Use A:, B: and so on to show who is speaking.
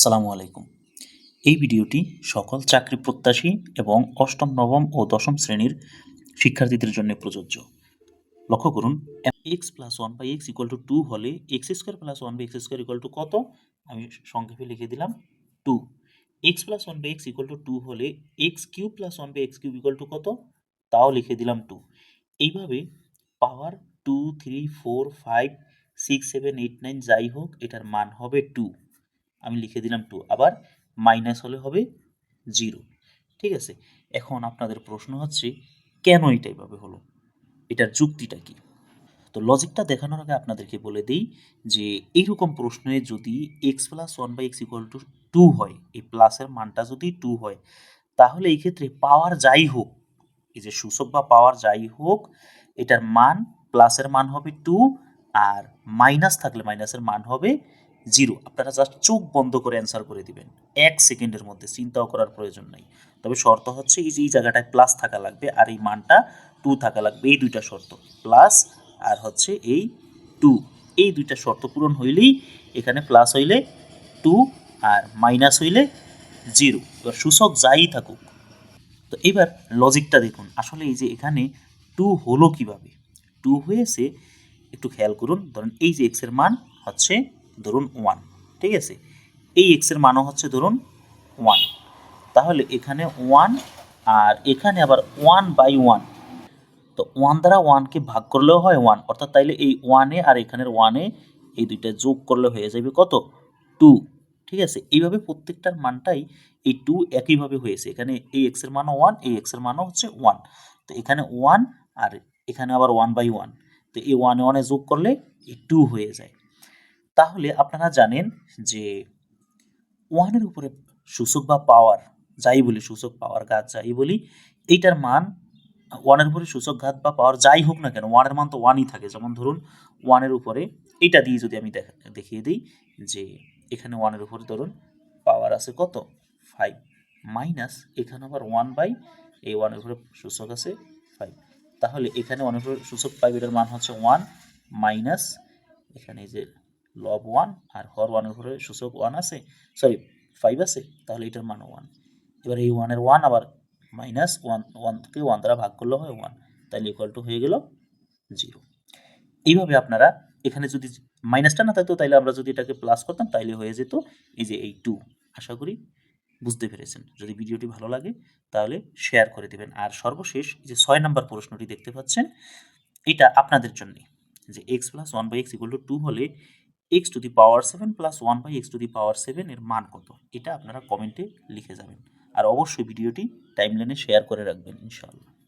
A: আসসালামু আলাইকুম। এই ভিডিওটি সকল চাকরি প্রত্যাশী এবং অষ্টম, নবম ও দশম শ্রেণির শিক্ষার্থীদের জন্য প্রযোজ্য। লক্ষ্য করুন x plus one by x equal to two হলে x square plus one by x square equal to কত? আমি সংক্ষেপে লিখে দিলাম two x plus one by x equal to two হলে x cube plus one by x cube equal to কত? তাও লিখে দিলাম টু এইভাবে power two three four five six seven eight nine যাই হোক, এটার মান হবে টু আমি লিখে দিলাম টু আবার মাইনাস হলে হবে জিরো ঠিক আছে? এখন আপনাদের প্রশ্ন হচ্ছে, কেন এটা এভাবে হলো? এটার যুক্তিটা কি? তো লজিকটা দেখানোর আগে আপনাদেরকে বলে দিই যে, এইরকম প্রশ্নে যদি x plus one by x equal to two হয়, এই প্লাসের মানটা যদি টু হয়, তাহলে এই ক্ষেত্রে পাওয়ার যাই হোক, এই যে সূচক বা পাওয়ার যাই হোক, এটার মান প্লাসের মান হবে টু আর মাইনাস থাকলে মাইনাসের মান হবে জিরো। আপনারা জাস্ট চোখ বন্ধ করে অ্যান্সার করে দিবেন। এক সেকেন্ডের মধ্যে, চিন্তাও করার প্রয়োজন নাই। তবে শর্ত হচ্ছে এই যে, এই জায়গাটায় প্লাস থাকা লাগবে আর এই মানটা টু থাকা লাগবে। এই দুইটা শর্ত। প্লাস আর হচ্ছে এই টু এই দুইটা শর্ত পূরণ হইলেই এখানে প্লাস হইলে টু আর মাইনাস হইলে জিরো এবার সূচক যাই থাকুক। তো এবার লজিকটা দেখুন। আসলে এই যে, এখানে টু হলো কীভাবে? টু হয়েছে, একটু খেয়াল করুন। ধরুন এই যে এক্সের মান হচ্ছে ধরুন ওয়ান ঠিক আছে? এই এক্সের মানও হচ্ছে ধরুন ওয়ান তাহলে এখানে ওয়ান আর এখানে আবার ওয়ান বাই ওয়ান তো ওয়ান দ্বারা ওয়ানকে ভাগ করলেও হয় ওয়ান অর্থাৎ তাইলে এই ওয়ানে আর এখানের ওয়ানে এই দুইটা যোগ করলে হয়ে যাবে কত? টু ঠিক আছে? এইভাবে প্রত্যেকটার মানটাই এই টু একইভাবে হয়েছে। এখানে এই এক্সের মানও ওয়ান এই এক্সের মানও হচ্ছে ওয়ান তো এখানে ওয়ান আর এখানে আবার ওয়ান বাই ওয়ান তো এই ওয়ানে ওয়ানে যোগ করলে এই টু হয়ে যায়। তাহলে আপনারা জানেন যে ওয়ানের উপরে সূচক বা পাওয়ার যাই বলি সূচক পাওয়ার ঘাত, যাই বলি, এইটার মান, ওয়ানের উপরে সূচক, ঘাত বা পাওয়ার যাই হোক না কেন, ওয়ানের মান তো ওয়ানই থাকে। যেমন ধরুন, ওয়ানের উপরে এইটা দিয়ে যদি আমি দেখা, দেখিয়ে দিই যে এখানে ওয়ানের উপরে ধরুন পাওয়ার আছে কত? ফাইভ মাইনাস এখানে আবার ওয়ান বাই এই ওয়ানের উপরে সূচক আছে ফাইভ তাহলে এখানে ওয়ানের উপরে সূচক ফাইভ এটার মান হচ্ছে ওয়ান মাইনাস এখানে যে লব ওয়ান আর হর ওয়ানের উপরে সূচক ওয়ান আছে। সরি ফাইভ আছে, তাহলে এটার মান ওয়ান এবার এই ওয়ানের ওয়ান আবার মাইনাস ওয়ান ওয়ানকে ওয়ান দ্বারা ভাগ করলে হয় ওয়ান তাহলে ইকুয়াল টু হয়ে গেল জিরো এইভাবে আপনারা এখানে যদি মাইনাসটা না থাকতো, তাহলে আমরা যদি এটাকে প্লাস করতাম তাইলে হয়ে যেত এই যে এই টু আশা করি বুঝতে পেরেছেন। যদি ভিডিওটি ভালো লাগে, তাহলে শেয়ার করে দেবেন। আর সর্বশেষ যে ছয় নম্বর প্রশ্নটি দেখতে পাচ্ছেন, এটা আপনাদের জন্যে। যে x plus one by x equal to two হলে x to the power seven plus one by x to the power seven এর মান কত? এটা আপনারা কমেন্টে লিখে যাবেন। আর অবশ্যই ভিডিওটি টাইমলাইনে শেয়ার করে রাখবেন, ইনশাআল্লাহ।